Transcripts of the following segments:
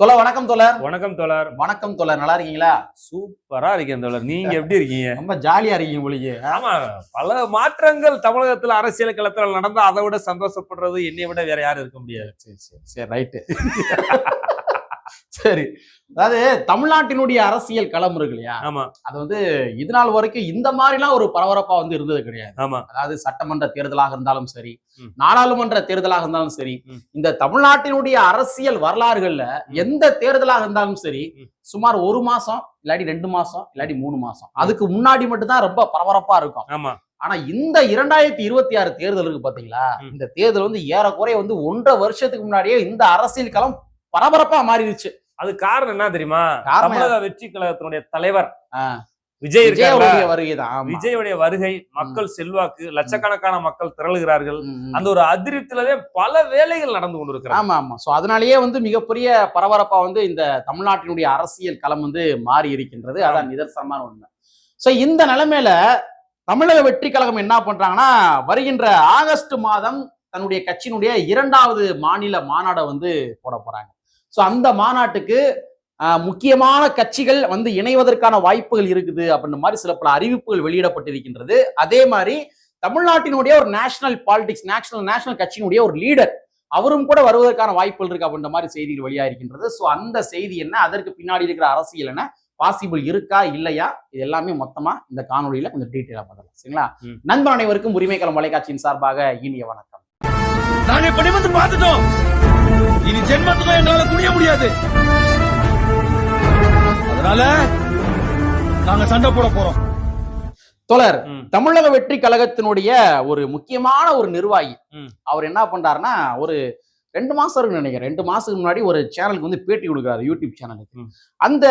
தொலை வணக்கம் தோழர். வணக்கம் தோழர். வணக்கம் தோழர் நல்லா இருக்கீங்களா? சூப்பரா இருக்கேன் தோழர். நீங்க எப்படி இருக்கீங்க? ரொம்ப ஜாலியா இருக்கீங்க உங்களுக்கு. ஆமா பல மாற்றங்கள் தமிழகத்துல அரசியல் களத்துல நடந்தா அதை விட சந்தோஷப்படுறது என்னை விட வேற யாரும் இருக்க முடியாது. சரி சரி சரி ரைட்டு சரி. அதாவது தமிழ்நாட்டினுடைய அரசியல் களம் இருக்கு இல்லையா ஆமா. அது வந்து இது நாள் வரைக்கும் இந்த மாதிரிலாம் ஒரு பரபரப்பா வந்து இருந்தது கிடையாது. ஆமா. அதாவது சட்டமன்ற தேர்தலாக இருந்தாலும் சரி. நாடாளுமன்ற தேர்தலாக இருந்தாலும் சரி. இந்த தமிழ்நாட்டினுடைய அரசியல் வரலாறுகள்ல எந்த தேர்தலாக இருந்தாலும் சரி. சுமார் ஒரு மாசம் இல்லாட்டி ரெண்டு மாசம் இல்லாட்டி மூணு மாசம். அதுக்கு முன்னாடி மட்டும்தான் ரொம்ப பரபரப்பா இருக்கும். ஆமா. ஆனா இந்த இரண்டாயிரத்தி இருபத்தி ஆறு தேர்தல் இருக்கு பாத்தீங்களா. இந்த தேர்தல் வந்து ஏறக்குறைய வந்து ஒன்றரை வருஷத்துக்கு முன்னாடியே இந்த அரசியல் களம் பரபரப்பா மாறிடுச்சு. அது காரணம் என்ன தெரியுமா? தமிழக வெற்றி கழகத்தினுடைய தலைவர். விஜய் வருகைதான். விஜயுடைய வருகை மக்கள் செல்வாக்கு லட்சக்கணக்கான மக்கள் திரளுகிறார்கள். அந்த ஒரு அதிருப்தியிலே பல வேலைகள் நடந்து கொண்டிருக்கிறாங்க ஆமா ஆமா. சோ அதனாலேயே வந்து மிகப்பெரிய பரபரப்பா வந்து இந்த தமிழ்நாட்டினுடைய அரசியல் களம் வந்து மாறி இருக்கின்றது. அதான் நிதர்சனமான உண்மை. சோ இந்த நிலைமையில தமிழக வெற்றி கழகம் என்ன பண்றாங்கன்னா வருகின்ற ஆகஸ்ட் மாதம் தன்னுடைய கட்சியினுடைய இரண்டாவது மாநில மாநாடை வந்து போட போறாங்க. சோ அந்த மாநாட்டுக்கு ஆஹ், முக்கியமான கட்சிகள் வந்து இணைவதற்கான வாய்ப்புகள் இருக்குது அப்படின்ற மாதிரி சில பல அறிவிப்புகள் வெளியிடப்பட்டிருக்கின்றது. அதே மாதிரி தமிழ்நாட்டினுடைய ஒரு நேஷனல் பாலிடிக்ஸ் நேஷனல் நேஷனல் கட்சியினுடைய ஒரு லீடர் அவரும் கூட வருவதற்கான வாய்ப்புகள் இருக்கு அப்படின்ற மாதிரி செய்திகள் வெளியா இருக்கின்றது ஸோ அந்த செய்தி என்ன? அதற்கு பின்னாடி இருக்கிற அரசியல் என்ன? பாசிபிள் இருக்கா? இல்லையா? இது எல்லாமே மொத்தமா இந்த காணொலியில கொஞ்சம் டீட்டெயிலா பார்க்கலாம் சரிங்களா. நண்பன் அனைவருக்கும் உரிமைக்களம் தொலைக்காட்சியின் சார்பாக இனிய வணக்கம். நாங்க இப்ப பார்த்துட்டோம். இனி ஜென்மத்துக்கும் எங்களால குனிய முடியாது அதனால நாங்க சண்டை போட போறோம் தோழர். தமிழக வெற்றி கழகத்தினுடைய ஒரு முக்கியமான ஒரு நிர்வாகி. அவர் என்ன பண்றாருன்னா ஒரு ரெண்டு மாசம் இருக்குன்னு நினைக்கிறேன் ரெண்டு மாசத்துக்கு முன்னாடி ஒரு சேனலுக்கு வந்து பேட்டி கொடுக்குறாரு யூடியூப் சேனலுக்கு. அந்த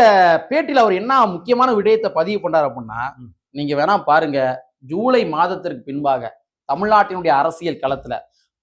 பேட்டியில அவர் என்ன முக்கியமான விடயத்தை பதிவு பண்றாரு அப்படின்னா. நீங்க வேணா பாருங்க ஜூலை மாதத்திற்கு பின்பாக தமிழ்நாட்டினுடைய அரசியல் களத்துல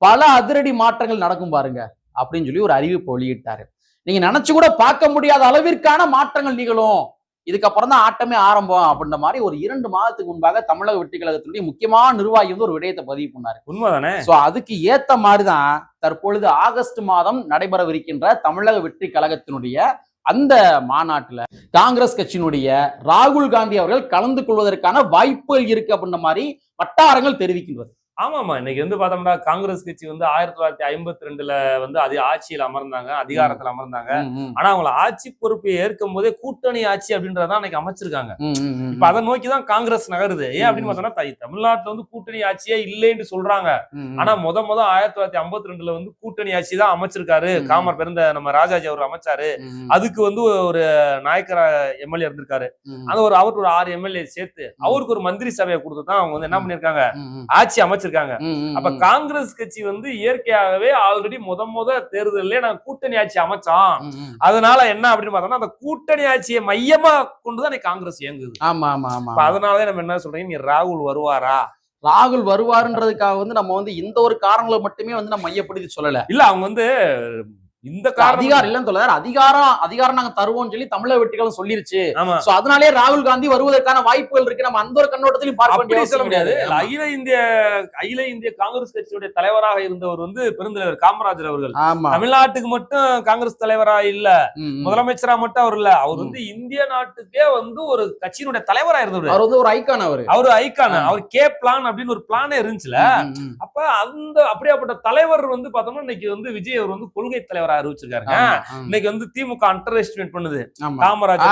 பல அதிரடி மாற்றங்கள் நடக்கும் பாருங்க அப்படின்னு சொல்லி ஒரு அறிவிப்பு வெளியிட்டாரு. நீங்க நினைச்சு கூட பார்க்க முடியாத அளவிற்கான மாற்றங்கள் நிகழும். இதுக்கப்புறம் தான் ஆட்டமே ஆரம்பம் அப்படின்ற மாதிரி ஒரு இரண்டு மாதத்துக்கு முன்பாக தமிழக வெற்றி கழகத்தினுடைய முக்கியமான நிர்வாகி வந்து ஒரு விடயத்தை பதிவு பண்ணாரு. உண்மைதானே? சோ அதுக்கு ஏத்த மாதிரிதான் தற்பொழுது ஆகஸ்ட் மாதம் நடைபெறவிருக்கின்ற தமிழக வெற்றி கழகத்தினுடைய அந்த மாநாட்டுல காங்கிரஸ் கட்சியினுடைய ராகுல் காந்தி அவர்கள் கலந்து கொள்வதற்கான வாய்ப்புகள் இருக்கு அப்படின்ற மாதிரி வட்டாரங்கள் தெரிவிக்கின்றது. ஆமாமா இன்னைக்கு வந்து பார்த்தோம்னா காங்கிரஸ் கட்சி வந்து ஆயிரத்தி தொள்ளாயிரத்தி ஐம்பத்தி ரெண்டுல வந்து அது ஆட்சியில் அமர்ந்தாங்க அதிகாரத்துல அமர்ந்தாங்க. ஆனா அவங்கள ஆட்சி பொறுப்பை ஏற்கும் போதே கூட்டணி ஆட்சி அப்படின்றதான் இன்னைக்கு அமைச்சிருக்காங்க. இப்ப அதை நோக்கி தான் காங்கிரஸ் நகருது. ஏன் அப்படின்னு. பார்த்தோம்னா தமிழ்நாட்டுல வந்து கூட்டணி ஆட்சியே இல்லைன்னு சொல்றாங்க. ஆனா முத முத ஆயிரத்தி தொள்ளாயிரத்தி ஐம்பத்தி ரெண்டுல வந்து கூட்டணி ஆட்சி தான் அமைச்சிருக்காரு. காமர் பிறந்த நம்ம ராஜாஜி அவர் அமைச்சாரு. அதுக்கு வந்து ஒரு நாயக்கர எம்எல்ஏ இருந்திருக்காரு. அந்த ஒரு அவருக்கு ஒரு ஆறு எம்எல்ஏ சேர்த்து அவருக்கு ஒரு மந்திரி சபையை கொடுத்து தான் அவங்க வந்து என்ன பண்ணிருக்காங்க ஆட்சி அமைச்சிருக்காங்க. ம், அப்ப. காங்கிரஸ் கட்சி வந்து இயற்கையாகவே ஆல்ரெடி முத முத தேர்தலே நாங்க கூட்டணி ஆட்சி அமைச்சோம். அதனால என்ன அப்படின்னு பார்த்தோம்னா அந்த கூட்டணி ஆட்சியை மையமா கொண்டுதான் காங்கிரஸ் இயங்குது. ஆமா ஆமா ஆமா அதனாலதான் நம்ம என்ன சொல்றீங்க நீ ராகுல் வருவாரா? ராகுல் வருவாருன்றதுக்காக வந்து நம்ம வந்து இந்த ஒரு காரணங்களை மட்டுமே வந்து நம்ம மையப்படுத்தி சொல்லல. இல்ல அவங்க வந்து இந்த அதிகாரம் இல்லைன்னு சொல்ல அதிகாரம் அதிகாரம் நாங்க தருவோம்னு சொல்லி தமிழக வெற்றிகளும் சொல்லிருச்சு. சோ அதனாலே ராகுல் காந்தி வருவதற்கான வாய்ப்புகள் இருக்கு. நம்ம அந்த ஒரு கண்ணோட்டத்திலையும் பார்க்க சொல்ல முடியாது. அகில இந்திய அகில இந்திய காங்கிரஸ் கட்சியுடைய தலைவராக இருந்தவர் வந்து பெருந்தலைவர் காமராஜர் அவர்கள். தமிழ்நாட்டுக்கு மட்டும் காங்கிரஸ் தலைவரா இல்ல. முதலமைச்சரா மட்டும் அவர் இல்ல. அவர். வந்து இந்திய நாட்டுக்கே வந்து ஒரு கட்சியினுடைய தலைவரா இருந்தவர். அவர் வந்து ஒரு ஐக்கான் அவரு. அவரு ஐக்கான. அவர் கே பிளான் அப்படின்னு ஒரு பிளானே இருந்துச்சுல. அப்ப அந்த அப்படியாப்பட்ட தலைவர் வந்து பார்த்தோம்னா இன்னைக்கு வந்து விஜய் அவர் வந்து கொள்கை தலைவரா அறிவிச்சிருக்காருங்க. ஆமா, ஆமா. இன்னைக்கு வந்து திமுக அண்டர் எஸ்டிமேட் பண்ணுது. காமராஜர்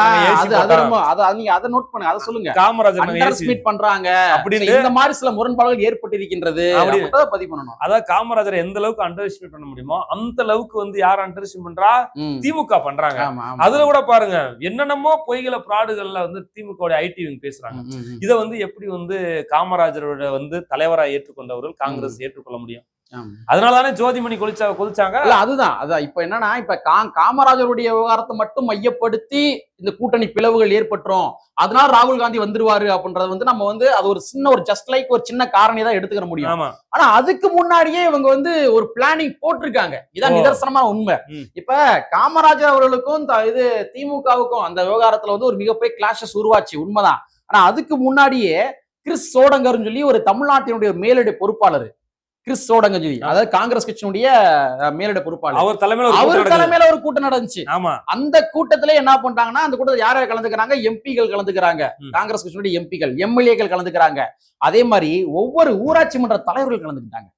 நாங்க அது நோட் பண்ணுங்க அதை சொல்லுங்க. காமராஜர் பண்றாங்க. அப்படின்னு இந்த மாதிரி சில முரண்பாடுகள் ஏற்பட்டிருக்கின்றது. அப்படி- அப்படின்றத பதிவு பண்ணணும். அதாவது காமராஜர் எந்த அளவுக்கு அண்டர் எஸ்டிமேட் பண்ண முடியுமோ அந்த அளவுக்கு வந்து யார் அண்டர் எஸ்டிமேட் பண்றா. திமுக பண்றாங்க. அதுல கூட பாருங்க என்னென்னமோ பொய்களை பிராடுகள்ல வந்து திமுக ஐடி விங் பேசுறாங்க. இதை வந்து எப்படி வந்து காமராஜரோட வந்து தலைவரா ஏற்றுக்கொண்டவர்கள் காங்கிரஸ் ஏற்றுக்கொள்ள முடியும். அதனாலதானே ஜோதிமணி கொலிச்சா கொதிச்சாங்க இல்ல அதுதான். அதான் இப்ப என்னன்னா இப்ப கா- காமராஜருடைய விவகாரத்தை மட்டும் மையப்படுத்தி இந்த கூட்டணி பிளவுகள் ஏற்பட்டுரும். அதனால ராகுல் காந்தி வந்துருவாரு அப்படின்றது வந்து நம்ம வந்து அது ஒரு சின்ன ஒரு ஜஸ்ட் லைக் ஒரு சின்ன காரணி தான் எடுத்துக்கிற முடியும். ஆனா அதுக்கு முன்னாடியே இவங்க வந்து ஒரு பிளானிங் போட்டிருக்காங்க. இதான். நிதர்சனமான உண்மை. இப்ப காமராஜர் அவர்களுக்கும் இது திமுகவுக்கும் அந்த விவகாரத்துல வந்து ஒரு மிகப்பெரிய கிளாஷஸ் உருவாச்சு. உண்மைதான். ஆனா அதுக்கு முன்னாடியே கிறிஸ் சோடங்கர்னு சொல்லி ஒரு தமிழ்நாட்டினுடைய ஒரு மேலிட பொறுப்பாளர். கிறிஸ் சோடங்கஜி அதாவது காங்கிரஸ் கட்சியினுடைய மேலிட பொறுப்பாளர் அவர் தலைமையில ஒரு அவர். தலைமையில ஒரு கூட்டம் நடந்துச்சு. ஆமா. அந்த கூட்டத்திலே என்ன பண்றாங்கன்னா அந்த கூட்டத்தில் யார் யார் கலந்துக்கிறாங்க? எம்பிகள் கலந்துக்கிறாங்க. காங்கிரஸ் கட்சியினுடைய எம்பிகள் எம்எல்ஏக்கள் கலந்துக்கிறாங்க. அதே மாதிரி ஒவ்வொரு ஊராட்சி மன்ற தலைவர்கள் கலந்துக்கிட்டாங்க.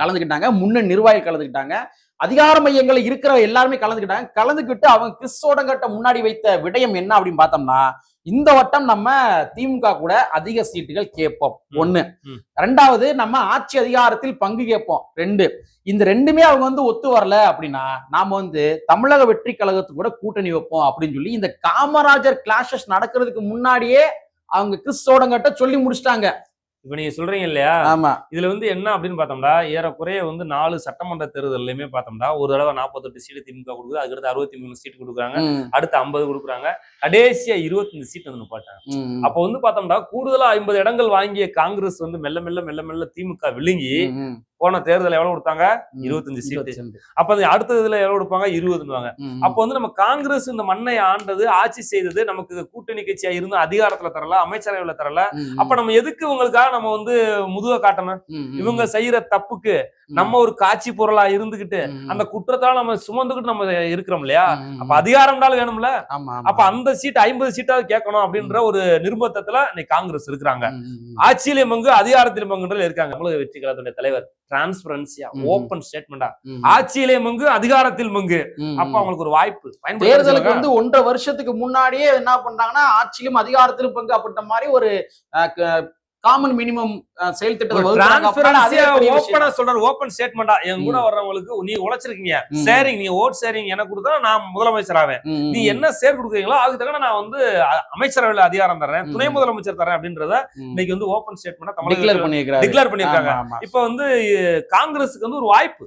கலந்துக்கிட்டாங்க முன்னணி நிர்வாகிகள் கலந்துக்கிட்டாங்க. அதிகார மையங்கள் இருக்கிற எல்லாருமே கலந்துக்கிட்டாங்க. கலந்துக்கிட்டு அவங்க கிறிஸ்தோடங்கட்ட முன்னாடி வைத்த விடயம் என்ன அப்படின்னு பார்த்தோம்னா இந்த வட்டம் நம்ம திமுக கூட அதிக சீட்டுகள் கேட்போம். ஒண்ணு. ரெண்டாவது நம்ம ஆட்சி அதிகாரத்தில் பங்கு கேட்போம் ரெண்டு இந்த ரெண்டுமே அவங்க வந்து ஒத்து வரல அப்படின்னா நாம வந்து தமிழக வெற்றி கழகத்துக்கு கூட கூட்டணி வைப்போம் அப்படின்னு சொல்லி இந்த காமராஜர் கிளாஷஸ் நடக்கிறதுக்கு முன்னாடியே அவங்க கிறிஸ்தோடங்கட்ட சொல்லி முடிச்சிட்டாங்க இப்ப நீங்க சொல்றீங்க இல்லையா? ஆமா. இதுல வந்து என்ன அப்படின்னு பார்த்தோம்னா ஏறக்குறைய வந்து நாலு சட்டமன்ற தேர்தல்லையுமே பார்த்தோம்னா ஒரு தடவை நாற்பத்தெட்டு சீட்டு திமுக கொடுக்குது அதுக்கடுத்து அறுபத்தி மூணு சீட்டு கொடுக்குறாங்க அடுத்து ஐம்பது கொடுக்குறாங்க கடைசியா இருபத்தஞ்சு சீட் வந்து நிப்பாட்டாங்க. அப்போ வந்து பார்த்தோம்னா கூடுதலா ஐம்பது இடங்கள் வாங்கிய காங்கிரஸ் வந்து மெல்ல மெல்ல மெல்ல மெல்ல திமுக விழுங்கி போன தேர்தல் எவ்வளவு கொடுத்தாங்க. இருபத்தஞ்சு சீட்டு. அப்ப அது அடுத்த இதுல எவ்வளவு கொடுப்பாங்க? இருபதுன்னுவாங்க. ம், அப்போ வந்து நம்ம காங்கிரஸ் இந்த மண்ணை ஆண்டது ஆட்சி செய்தது நமக்கு கூட்டணி கட்சியா இருந்து அதிகாரத்துல தரல அமைச்சரவையில தரல. அப்ப நம்ம எதுக்கு இவங்களுக்காக நம்ம வந்து முதுக காட்டணும்? இவங்க செய்யற தப்புக்கு நம்ம ஒரு காட்சி பொருளா இருந்துகிட்டு அந்த குற்றத்தால நம்ம சுமந்துகிட்டு நம்ம இருக்கிறோம் இல்லையா? அப்ப அதிகாரம்னாலும் வேணும்ல. அப்ப அந்த சீட் ஐம்பது சீட்டாவது கேட்கணும் அப்படின்ற ஒரு நிர்பந்தத்துல இன்னைக்கு காங்கிரஸ் இருக்கிறாங்க. ம், ம், ம். ஆட்சியிலே பங்கு அதிகாரத்திலே பங்குன்றதுல இருக்காங்க. தமிழக வெற்றி கழகத்துடைய தலைவர். டிரான்ஸ்பரன்சியா. ஓப்பன் ஸ்டேட்மெண்டா ஆட்சியிலே மங்கு அதிகாரத்தில் மங்கு அப்ப. அவங்களுக்கு ஒரு வாய்ப்பு தேர்தலுக்கு. வந்து ஒன்றரை வருஷத்துக்கு முன்னாடியே என்ன பண்றாங்கன்னா ஆட்சியிலும் அதிகாரத்திலும் பங்கு அப்படின்ற மாதிரி ஒரு காமன் மினிமம் செயல் திட்டத்தை சொல்றாரு ஓப்பன் ஸ்டேட்மெண்டா என் கூட. வர்றவங்களுக்கு நீ உழைச்சிருக்கீங்க ம். ஷேரிங் நீ ஓட் ஷேரிங் எனக்கு கொடுத்தா நான் முதலமைச்சர் ஆவேன் நீ என்ன சேர் கொடுக்குறீங்களோ அதுக்கு தகுந்த நான் வந்து அமைச்சரவையில அதிகாரம் தரேன். துணை முதலமைச்சர் தரேன் அப்படின்றத. இன்னைக்கு வந்து ஓப்பன் ஸ்டேட்மெண்டா டிக்ளேர் தமிழக பண்ணியிருக்காரு டிக்ளேர் ஆமா. இப்ப வந்து காங்கிரஸுக்கு வந்து ஒரு வாய்ப்பு.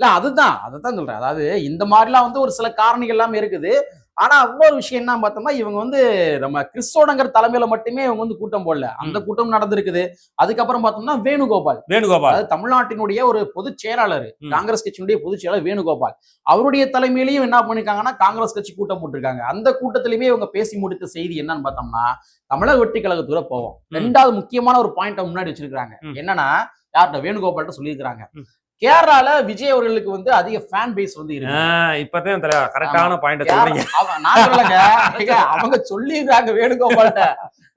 இல்ல அதுதான் அதைத்தான் சொல்றேன் அதாவது இந்த மாதிரிலாம் வந்து ஒரு சில காரணிகள் எல்லாம் இருக்குது ஆனா இன்னொரு விஷயம் என்ன பார்த்தோம்னா இவங்க வந்து நம்ம கிறிஸ்தோடங்கிற தலைமையில மட்டுமே இவங்க வந்து கூட்டம் போடல. அந்த கூட்டம் நடந்திருக்குது. அதுக்கப்புறம் பார்த்தோம்னா வேணுகோபால். வேணுகோபால். அதாவது தமிழ்நாட்டினுடைய ஒரு பொதுச் செயலாளர். காங்கிரஸ் கட்சியினுடைய பொதுச் செயலாளர் வேணுகோபால். அவருடைய தலைமையிலையும் என்ன பண்ணிருக்காங்கன்னா காங்கிரஸ் கட்சி கூட்டம் போட்டிருக்காங்க. அந்த கூட்டத்திலுமே இவங்க பேசி முடித்த செய்தி என்னன்னு பார்த்தோம்னா தமிழக வெற்றி கழகத்தூர போவோம். ரெண்டாவது முக்கியமான ஒரு பாயிண்ட் முன்னாடி வச்சிருக்காங்க. என்னன்னா யார்கிட்ட? வேணுகோபால்கிட்ட சொல்லியிருக்காங்க ம். கேரளால விஜய் அவர்களுக்கு வந்து அதிக ஃபேன் பேஸ் வந்து இருக்கு. இப்பதான் கரெக்டான பாயிண்ட் சொல்றீங்க. நான் சொல்லலைங்க. அவங்க சொல்லிடுறாங்க வேணுகோபால்கிட்ட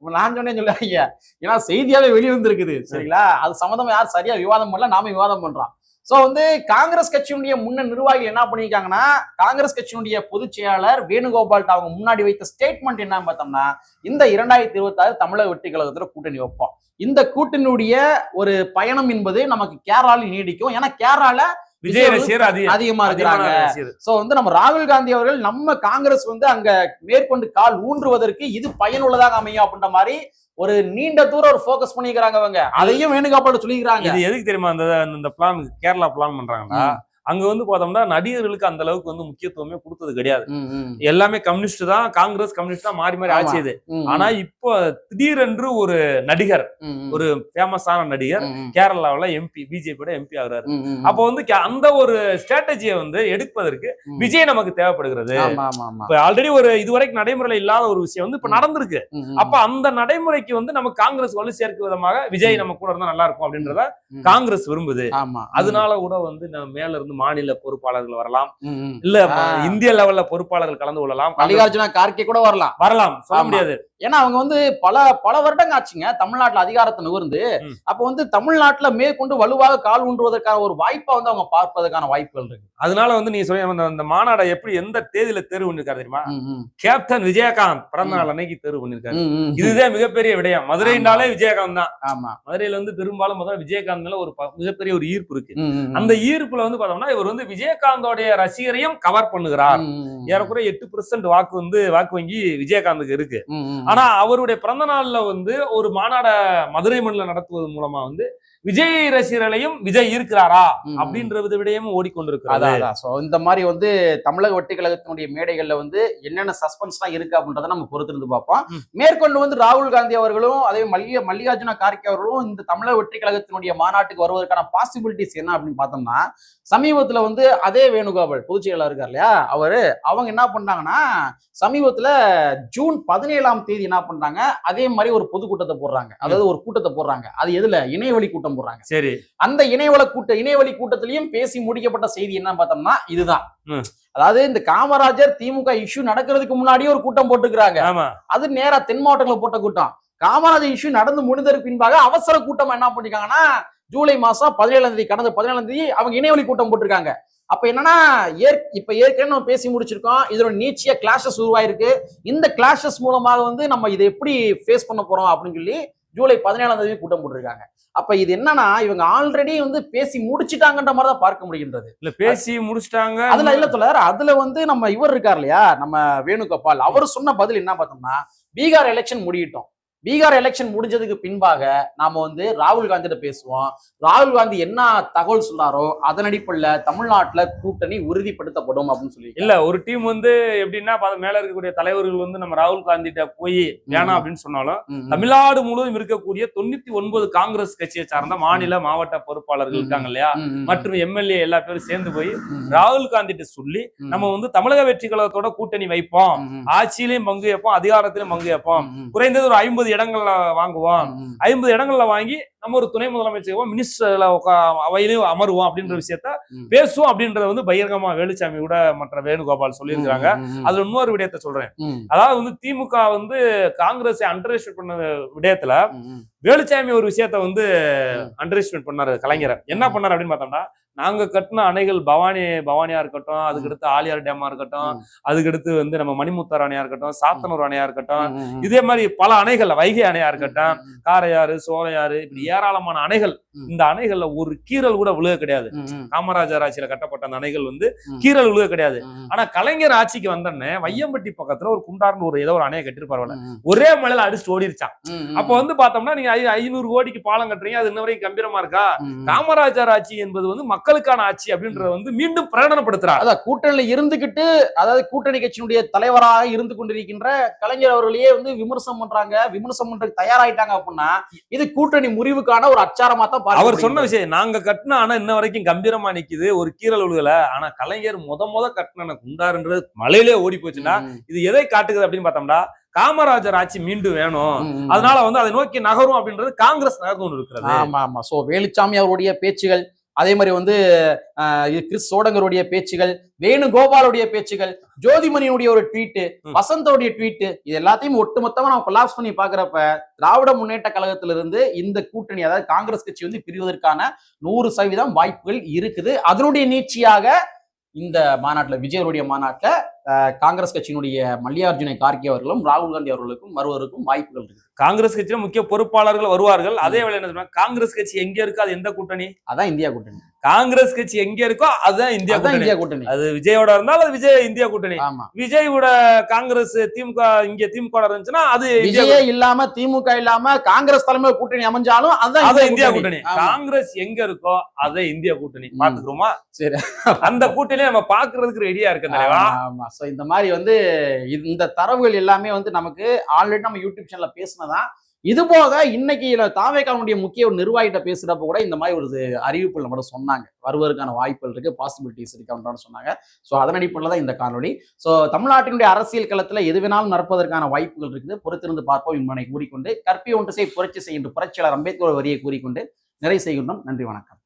இப்ப நான் சொன்னேன் சொல்லாதீங்க ஏன்னா செய்தியாவே வெளிய வந்திருக்குது சரிங்களா? அது சம்மந்தமா யாரும் சரியா விவாதம் பண்ணல நாம விவாதம் பண்றோம். சோ வந்து காங்கிரஸ் கட்சியினுடைய முன்ன நிர்வாகிகள் என்ன பண்ணிருக்காங்கன்னா காங்கிரஸ் கட்சியினுடைய பொதுச் செயலாளர் வேணுகோபால்ட்ட அவங்க முன்னாடி வைத்த ஸ்டேட்மெண்ட் என்னன்னு பார்த்தோம்னா இந்த இரண்டாயிரத்தி இருபத்தி ஆறு தமிழக வெற்றி கழகத்துல கூட்டணி வைப்போம். இந்த கூட்டணியுடைய ஒரு பயணம் என்பது நமக்கு கேரளால நீடிக்கும். ஏன்னா கேரளால விஜய் ரசிகர் அதிக அதிகமா. இருக்கிறாங்க. சோ வந்து நம்ம ராகுல் காந்தி அவர்கள் நம்ம காங்கிரஸ் வந்து அங்க மேற்கொண்டு கால் ஊன்றுவதற்கு இது பயனுள்ளதாக அமையும் அப்படின்ற மாதிரி ஒரு நீண்ட தூரம் ஒரு ஃபோக்கஸ் பண்ணிக்கிறாங்க அவங்க அதையும் வேணுகாப்பாடு சொல்லிக்கிறாங்க. இது எதுக்கு தெரியுமா அந்த இந்த பிளான் கேரளா பிளான் பண்றாங்கன்னா. அங்க வந்து பார்த்தோம்னா நடிகர்களுக்கு அந்த அளவுக்கு வந்து முக்கியத்துவமே கொடுத்தது கிடையாது. எல்லாமே கம்யூனிஸ்ட் தான் காங்கிரஸ் கம்யூனிஸ்ட் தான் மாறி மாறி. ஆட்சியது ஆனா இப்போ திடீரென்று ஒரு நடிகர் ஒரு ஃபேமஸான நடிகர் கேரளாவுல எம்பி பிஜேபியோட எம்பி ஆகுறாரு. அப்போ வந்து அந்த ஒரு ஸ்ட்ராட்டஜியை வந்து எடுப்பதற்கு. விஜய் நமக்கு தேவைப்படுகிறது. இப்ப ஆல்ரெடி ஒரு இதுவரைக்கும் நடைமுறையில இல்லாத ஒரு விஷயம் வந்து இப்ப. நடந்திருக்கு. அப்ப அந்த நடைமுறைக்கு வந்து நம்ம காங்கிரஸ் வலு சேர்க்கும் விதமாக விஜய் நம்ம கூட இருந்தா நல்லா இருக்கும் அப்படின்றத. காங்கிரஸ் விரும்புது. அதனால கூட வந்து மேல இருந்து மாநில பொறுப்பாளர்கள் வரலாம். இல்ல. இந்திய லெவல்ல பொறுப்பாளர்கள் கலந்து கொள்ளலாம். மல்லிகார்ஜுனா கார்கே கூட வரலாம். வரலாம். சொல்ல. முடியாது. ஏன்னா அவங்க வந்து பல பல வருடங்க ஆச்சுங்க. தமிழ்நாட்டுல அதிகாரத்தை நுகர்ந்து. அப்ப வந்து தமிழ்நாட்டுல மேற்கொண்டு வலுவாக கால் ஊன்றுவதற்கான ஒரு வாய்ப்பை வந்து அவங்க பார்ப்பதற்கான வாய்ப்புகள் இருக்கு. அதனால வந்து நீங்க சொல்ல அந்த- மாநாடை எப்படி எந்த தேதியில தேர்வு பண்ணிருக்காரு தெரியுமா. கேப்டன் விஜயகாந்த் பிறந்த நாள் அன்னைக்கு தேர்வு பண்ணிருக்காரு. இதுதான் மிகப்பெரிய விடயம். மதுரைனாலே விஜயகாந்த் தான். ஆமா. மதுரையில வந்து பெரும்பாலும் முதல்ல விஜயகாந்த் மேல ஒரு மிகப்பெரிய ஒரு ஈர்ப்பு இருக்கு. அந்த ஈர்ப்புல வந்து பார்த்தோம்னா இவர் வந்து விஜயகாந்தோடைய ரசிகரையும் கவர் பண்ணுகிறார். ஏறக்குறைய எட்டு பெர்சென்ட் வாக்கு வந்து வாக்கு வங்கி விஜயகாந்துக்கு இருக்கு. ஆனா அவருடைய பிறந்த நாள்ல வந்து ஒரு மாநாட மதுரை மண்ணில் நடத்துவது மூலமா வந்து விஜய் ரசிகர்களையும் விஜய் இருக்கிறாரா ம். அப்படின்ற வித விடயமும் ஓடிக்கொண்டிருக்கிறது. இந்த மாதிரி வந்து தமிழக வெட்டி கழகத்தினுடைய மேடைகள்ல வந்து என்னென்ன சஸ்பென்ஸ்லாம் இருக்கு அப்படின்றத நம்ம பொறுத்திருந்து பார்ப்போம். மேற்கொண்டு வந்து ராகுல் காந்தி அவர்களும் அதே மல்லிகா மல்லிகார்ஜுன கார்கே அவர்களும் இந்த தமிழக வெற்றி கழகத்தினுடைய மாநாட்டுக்கு வருவதற்கான பாசிபிலிட்டிஸ் என்ன அப்படின்னு பார்த்தோம்னா சமீபத்துல வந்து அதே வேணுகோபால் பொதுச் செயலாளர் இருக்கார் இல்லையா? அவரு அவங்க என்ன பண்ணாங்கன்னா சமீபத்துல ஜூன் பதினேழாம் தேதி என்ன பண்றாங்க அதே மாதிரி ஒரு பொதுக்கூட்டத்தை போடுறாங்க. அதாவது ஒரு கூட்டத்தை போடுறாங்க. அது எதுல? இணையவழி கூட்டம் கூட்டம் போடுறாங்க சரி. அந்த இணையவள கூட்ட இணையவழி கூட்டத்திலையும் பேசி முடிக்கப்பட்ட செய்தி என்ன பார்த்தோம்னா இதுதான். அதாவது இந்த காமராஜர் திமுக இஷ்யூ நடக்கிறதுக்கு முன்னாடியே ஒரு கூட்டம் போட்டுக்கிறாங்க அது நேரா தென் மாவட்டங்களில் போட்ட கூட்டம். காமராஜர் இஷ்யூ நடந்து முடிந்ததற்கு பின்பாக அவசர கூட்டம் என்ன பண்ணிருக்காங்கன்னா ஜூலை மாசம் பதினேழாம் தேதி கடந்த பதினேழாம் தேதி அவங்க இணையவழி கூட்டம் போட்டிருக்காங்க. அப்ப என்னன்னா ஏற் இப்ப ஏற்கனவே நம்ம பேசி முடிச்சிருக்கோம். இதோட நீச்சிய கிளாஷஸ் உருவாயிருக்கு. இந்த கிளாஷஸ் மூலமாக வந்து நம்ம இதை எப்படி ஃபேஸ் பண்ண போறோம் அப்படின்னு சொல்லி ஜூலை பதினேழாம் தேதி கூட்டம் போட்டிருக்காங்க. அப்ப இது என்னன்னா இவங்க ஆல்ரெடி வந்து பேசி முடிச்சிட்டாங்கன்ற மாதிரி தான் பார்க்க முடிகின்றது. இல்ல பேசி முடிச்சிட்டாங்க. அதுல இல்ல தொடர் அதுல வந்து நம்ம இவர் இருக்கார் இல்லையா? நம்ம வேணுகோபால். அவர் சொன்ன பதில் என்ன பார்த்தோம்னா பீகார் எலெக்ஷன் முடியட்டும். பீகார் எலெக்ஷன் முடிஞ்சதுக்கு பின்பாக நாம வந்து ராகுல் காந்திகிட்ட பேசுவோம். ராகுல் காந்தி என்ன தகவல் சொன்னாரோ அதன் அடிப்படையில தமிழ்நாட்டுல கூட்டணி உறுதிப்படுத்தப்படும் அப்படின்னு சொல்லி இல்ல ஒரு டீம் வந்து எப்படின்னா மேல இருக்கக்கூடிய தலைவர்கள் வந்து நம்ம ராகுல் காந்திட்ட போய் வேணாம் அப்படின்னு சொன்னாலும் தமிழ்நாடு முழுவதும் இருக்கக்கூடிய தொண்ணூத்தி ஒன்பது காங்கிரஸ் கட்சியை சார்ந்த மாநில மாவட்ட பொறுப்பாளர்கள். இருக்காங்க இல்லையா? மற்றும் எம்எல்ஏ எல்லா பேரும் சேர்ந்து போய் ராகுல் காந்திட்ட சொல்லி நம்ம வந்து தமிழக வெற்றி கழகத்தோட கூட்டணி வைப்போம். ஆட்சியிலையும் பங்கு வைப்போம் அதிகாரத்திலும் பங்கு வைப்போம். குறைந்தது ஒரு ஐம்பது இடங்கள்ல வாங்குவோம். ஐம்பது இடங்கள்ல வாங்கி நம்ம ஒரு துணை முதலமைச்சர் மினிஸ்டர்ல அவையிலையும் அமருவோம் அப்படின்ற விஷயத்த பேசுவோம் அப்படின்றத வந்து பகிரங்கமா வேலுச்சாமி கூட மற்ற வேணுகோபால் சொல்லியிருக்காங்க அதுல இன்னொரு விடயத்தை சொல்றேன். அதாவது வந்து திமுக வந்து காங்கிரஸை அண்டர் பண்ண விடயத்துல வேலுச்சாமி ஒரு விஷயத்த வந்து அண்டர் பண்ணாரு கலைஞரை என்ன பண்ணாரு அப்படின்னு பார்த்தோம்னா நாங்க கட்டின அணைகள் பவானி பவானியா இருக்கட்டும் அதுக்கடுத்து ஆலியார் டேமா இருக்கட்டும் அதுக்கடுத்து வந்து நம்ம மணிமுத்தார் அணையா இருக்கட்டும் சாத்தனூர் அணையா இருக்கட்டும் இதே மாதிரி பல அணைகள் வைகை அணையா இருக்கட்டும் காரையாறு சோலையாறு இப்படி ஏராளமான அணைகள். இந்த அணைகள்ல ஒரு கீறல் கூட விழுக கிடையாது. காமராஜர் ஆட்சியில கட்டப்பட்ட அந்த அணைகள் வந்து கீறல் விழுக கிடையாது. ஆனா கலைஞர் ஆட்சிக்கு வந்தோடனே வையம்பட்டி பக்கத்துல ஒரு குண்டார்னு ஒரு ஏதோ ஒரு அணையை கட்டிருப்பாரு ஒரே மழையில அடிச்சுட்டு ஓடிருச்சான். அப்ப வந்து பார்த்தோம்னா நீங்க ஐநூறு கோடிக்கு பாலம் கட்டுறீங்க அது இன்ன வரைக்கும் கம்பீரமா இருக்கா? காமராஜர் ஆட்சி என்பது வந்து மக்களுக்கான ஆட்சி அப்படின்றத வந்து மீண்டும் பிரகடனப்படுத்துறாரு. அதான் கூட்டணியில இருந்துகிட்டு அதாவது கூட்டணி கட்சியினுடைய தலைவராக இருந்து கொண்டிருக்கின்ற கலைஞர் அவர்களையே வந்து விமர்சனம் பண்றாங்க விமர்சனம் பண்றதுக்கு தயாராயிட்டாங்க அப்படின்னா இது கூட்டணி முறிவுக்கான ஒரு அச்சாரமா தான் அவர் சொன்ன. விஷயம் நாங்க கட்டின ஆனா இன்ன வரைக்கும் கம்பீரமா நிக்குது ஒரு கீரல் விழுகல ஆனா கலைஞர் முத முத கட்டின குண்டாருன்றது மலையிலே ஓடி போச்சுன்னா இது எதை காட்டுக்குது அப்படின்னு பார்த்தோம்னா காமராஜர் ஆட்சி மீண்டும் வேணும். அதனால வந்து அதை நோக்கி நகரும் அப்படின்றது காங்கிரஸ் நகர்ந்து இருக்கிறது ஆமா ஆமா. சோ வேலுச்சாமி அவருடைய பேச்சுகள் அதே மாதிரி வந்து கிறிஸ் சோடங்கருடைய பேச்சுகள் வேணுகோபாலுடைய பேச்சுகள் ஜோதிமணியுடைய ஒரு ட்வீட் ம். வசந்தோடைய ட்வீட் இது எல்லாத்தையும் ஒட்டுமொத்தமா நம்ம கொலாப்ஸ் பண்ணி பாக்குறப்ப திராவிட முன்னேற்ற கழகத்திலிருந்து இந்த கூட்டணி அதாவது காங்கிரஸ் கட்சி வந்து பிரிவதற்கான நூறு சதவீதம் வாய்ப்புகள் இருக்குது அதனுடைய நீட்சியாக இந்த மாநாட்டுல விஜயருடைய மாநாட்டுல காங்கிரஸ் கட்சியினுடைய மல்லிகார்ஜுன கார்கே அவர்களும் ராகுல் காந்தி அவர்களுக்கும் வருவதற்கும் வாய்ப்புகள் இருக்கு. காங்கிரஸ் கட்சியில முக்கிய பொறுப்பாளர்கள் வருவார்கள். அதே வேளை என்ன காங்கிரஸ் கட்சி எங்க இருக்கோ? அது எந்த கூட்டணி? அதான் இந்தியா கூட்டணி. காங்கிரஸ் கட்சி எங்க இருக்கோ அதுதான் இந்தியா இந்தியா கூட்டணி. அது விஜயோட இருந்தாலும் அது விஜய் இந்தியா கூட்டணி. விஜயோட காங்கிரஸ் திமுக இங்க திமுக இருந்துச்சுன்னா அது விஜயே இல்லாம திமுக இல்லாம காங்கிரஸ் தலைமை கூட்டணி அமைஞ்சாலும் அதுதான் அது இந்தியா கூட்டணி. காங்கிரஸ் எங்க இருக்கோ அதே இந்தியா கூட்டணி. பாத்துக்கிறோமா? சரி. அந்த கூட்டணி நம்ம பாக்குறதுக்கு ரெடியா இருக்கு ஆமா, சோ இந்த மாதிரி வந்து இந்த தரவுகள் எல்லாமே வந்து நமக்கு ஆல்ரெடி நம்ம யூடியூப் சேனல்ல பேசினதான். இது போக இன்னைக்கு தாவேக்கானுடைய முக்கிய ஒரு நிர்வாகிட்ட பேசுறப்ப கூட இந்த மாதிரி ஒரு அறிவிப்புகள் நம்மளோட சொன்னாங்க. வருவதற்கான வாய்ப்புகள் இருக்கு பாசிபிலிட்டிஸ் இருக்கு அப்படின்ட்டு சொன்னாங்க. ஸோ அதன் அடிப்படையில் தான் இந்த காணொலி ஸோ தமிழ்நாட்டினுடைய அரசியல் களத்தில் எது வேணாலும் நடப்பதற்கான வாய்ப்புகள் இருக்குது. பொறுத்திருந்து பார்ப்போம். இம்மனை கூறிக்கொண்டு கற்பி ஒன்று செய் புரட்சி செய்கின்ற புரட்சியாளர் அம்பேத்கர் வரியை கூறிக்கொண்டு நிறைவு செய்கின்றோம். நன்றி வணக்கம்.